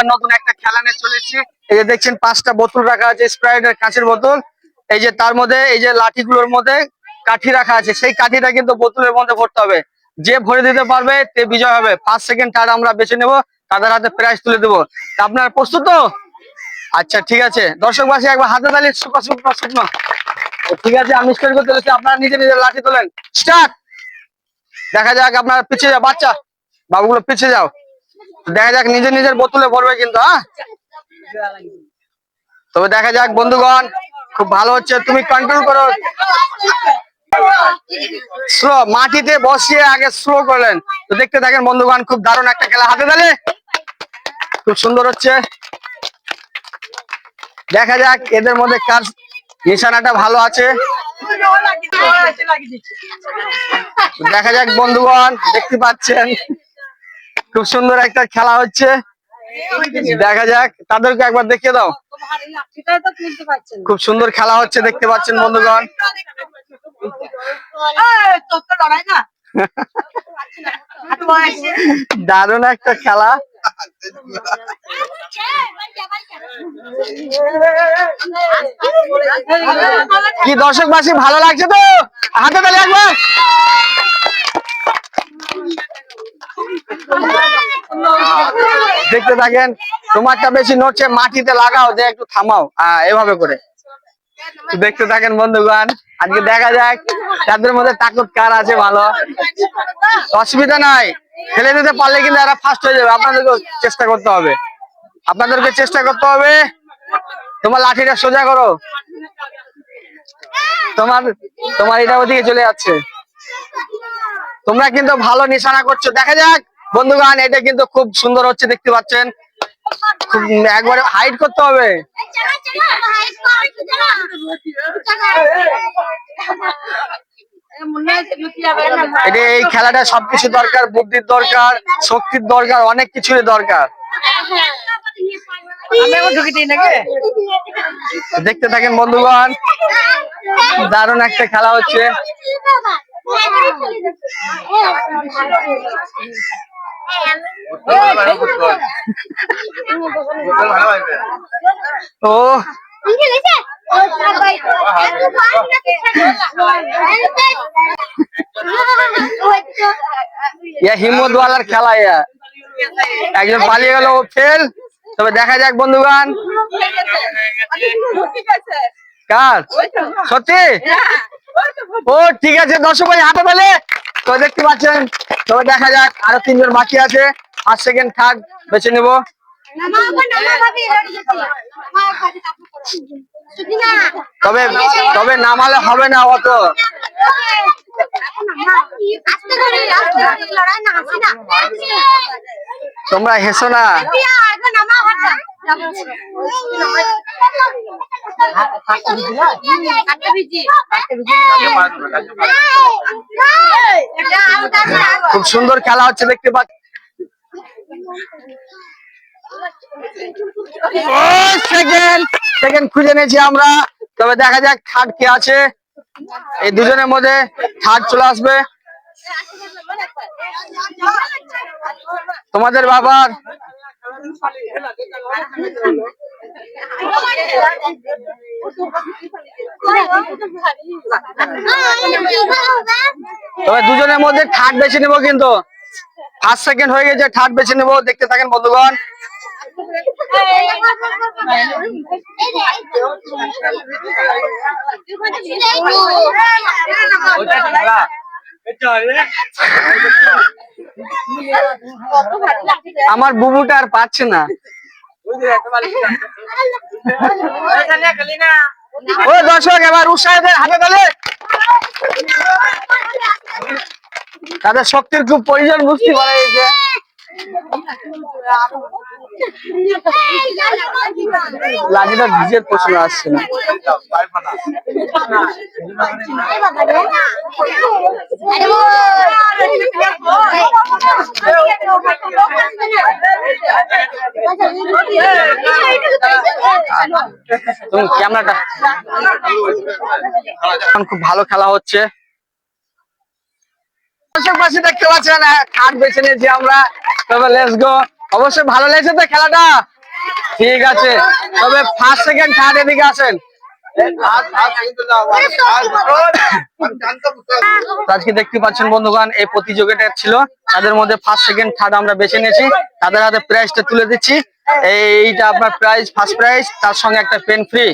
আর নতুন একটা খেলা নিয়ে চলেছি। এই যে দেখছেন, পাঁচটা বোতল রাখা আছে স্প্রাইটের কাঁচের বোতল। এই যে তার মধ্যে, এই যে লাঠিগুলোর মধ্যে কাঠি রাখা আছে, সেই কাঠিটা কিন্তু বোতলের মধ্যে ভরতে হবে। যে ভরে দিতে পারবে, তে বিজয় হবে। ফার্স্ট সেকেন্ড থার্ড আমরা বেছে নেব, তাদের হাতে প্রাইজ তুলে দেবো। আপনার প্রস্তুত আচ্ছা ঠিক আছে। দর্শক বাসী একবার হাতে তালি শুকনো শুকনো শুকনো ঠিক আছে, আমি স্টার্ট করতে চলেছি আপনারা নিজে নিজে লাঠি তোলেন। স্টার্ট দেখা যাক আপনার পিছিয়ে যাও, বাচ্চা। বাবুগুলো পিছিয়ে যাও। দেখা যাক, নিজের নিজের বোতলে ভরবে কিন্তু হ্যাঁ? তবে দেখা যাক, বন্ধুগণ, খুব ভালো হচ্ছে, তুমি কন্ট্রোল করো। স্লো মাটিতে বসিয়ে আগে স্লো করলেন। তো দেখতে থাকেন, বন্ধুগণ, খুব দারুণ একটা খেলা। হাতে তালে? খুব সুন্দর হচ্ছে। দেখা যাক, এদের মধ্যে কার নিশানাটা ভালো আছে। দেখা যাক, বন্ধুগণ, দেখতে পাচ্ছেন। খুব সুন্দর একটা খেলা হচ্ছে। দেখা যাক, তাদেরকে একবার দেখিয়ে দাও। খুব সুন্দর খেলা হচ্ছে, দেখতে পাচ্ছেন বন্ধুগণ। দারুণ একটা খেলা। কি দর্শক বাসী ভালো লাগছে তো? হাতে তালে একবার দেখতে থাকেন, তোমারটা বেশি নড়ছে, মাটিতে লাগাও, যে একটু থামাও এভাবে করে। দেখতে থাকেন বন্ধুগণ, আজকে দেখা যাক, তাদের মধ্যে তাকত কার আছে ভালো। অসুবিধা নাই, ফেলে দিতে পারলে কিন্তু এরা ফার্স্ট হয়ে যাবে আপনাদেরকে চেষ্টা করতে হবে। আপনাদেরকে চেষ্টা করতে হবে, তোমার লাঠিটা সোজা করো। তোমার তোমার এটা ওদিকে চলে যাচ্ছে। তোমরা কিন্তু ভালো নিশানা করছ, দেখা যাক। বন্ধুগণ, এটা কিন্তু খুব সুন্দর হচ্ছে, দেখতে পাচ্ছেন। খুব একবারে হাইট করতে হবে। এটা এই খেলাটা সবকিছু দরকার, বুদ্ধির দরকার, শক্তির দরকার, অনেক কিছুরই দরকার। দেখতে থাকেন বন্ধুগণ, দারুণ একটা খেলা হচ্ছে। ও হিম্মতওয়ালার খেলা ইয়া একজন পালিয়ে গেল, ও ফেল তবে দেখা যাক বন্ধুগান কার? সত্যি? ও, ঠিক আছে, দর্শক হাতে পেলে। তো দেখতে পাচ্ছেন তবে দেখা যাক আরও তিনজন বাকি আছে ফার্স্ট সেকেন্ড থার্ড বেছে নেব তবে তবে নামালে হবে না অত তোমরা হেসো না খুব সুন্দর খেলা হচ্ছে, দেখতে পাচ্ছি। সেকেন্ড সেকেন্ড খুঁজে নিয়েছি আমরা। তবে দেখা যাক থার্ড কে আছে। এই দুজনের মধ্যে থার্ড চলে আসবে। তোমাদের বাবার? তবে দুজনের মধ্যে থার্ড বেছে নেব কিন্তু। ফার্স্ট সেকেন্ড হয়ে গেছে থার্ড বেছে নেব। দেখতে থাকেন বন্ধুগণ। আমার বুবুটা আর পাচ্ছে না। ও দর্শক এবার উৎসাহের হাতে তালে তাদের শক্তির খুব প্রয়োজন বুঝতে পারা গেছে। লাঠিটা ভিজের প্রশ্ন আসছে না। খুব ভালো খেলা হচ্ছে। দর্শক পাশে পাচ্ছেন কাঠ বেছে নিয়েছি আমরা। তবে লেস গো অবশ্যই ভালো লেগেছে তো খেলাটা? ঠিক আছে। তবে ফার্স্ট সেকেন্ড থার্ড এদিকে আসেন। আজকে দেখতে পাচ্ছেন বন্ধুগণ, এই প্রতিযোগিতা ছিল। তাদের মধ্যে ফার্স্ট সেকেন্ড থার্ড আমরা বেছে নিয়েছি। তাদের হাতে প্রাইজটা তুলে দিচ্ছি। এইটা আপনার প্রাইজ ফার্স্ট প্রাইজ তার সঙ্গে একটা পেন ফ্রি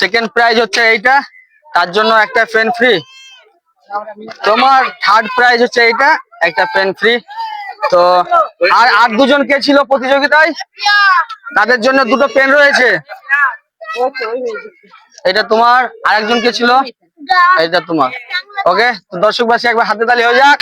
সেকেন্ড প্রাইজ হচ্ছে এইটা, তার জন্য একটা পেন ফ্রি তোমার থার্ড প্রাইজ হচ্ছে এইটা, একটা পেন ফ্রি তো, আর আর দুজন কে ছিল প্রতিযোগিতায়? তাদের জন্য দুটো পেন রয়েছে। এটা তোমার আরেকজন কে ছিল? এটা তোমার। ওকে তো দর্শকবাসী একবার হাতে তালি হয়ে যাক।